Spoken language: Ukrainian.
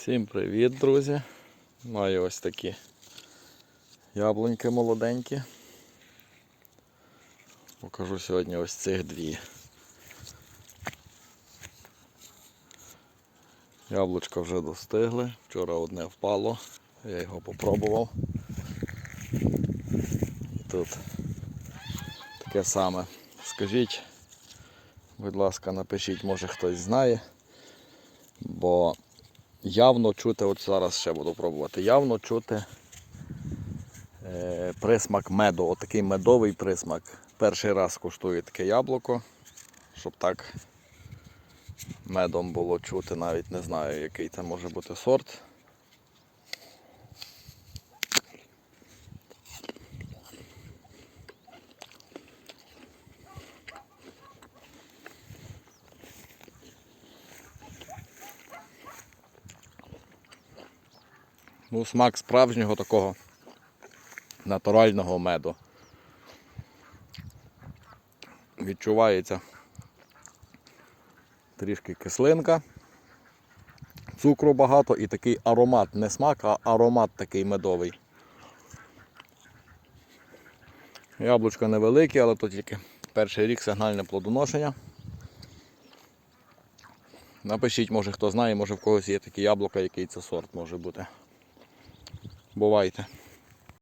Всім привіт, друзі! Маю ось такі яблуньки молоденькі. Покажу сьогодні ось цих дві. Яблучка вже достигли. Вчора одне впало, я його попробував. І тут таке саме. Скажіть, будь ласка, напишіть, може хтось знає, бо явно чути, от зараз ще буду пробувати, явно чути е, присмак меду, отакий медовий присмак. Перший раз куштую таке яблуко, щоб так медом було чути, навіть не знаю, який це може бути сорт. Ну, смак справжнього такого натурального меду. Відчувається трішки кислинка, цукру багато і такий аромат, не смак, а аромат такий медовий. Яблучка невеликі, але то тільки перший рік сигнальне плодоношення. Напишіть, може хто знає, може в когось є такі яблука, який це сорт може бути. Бувайте.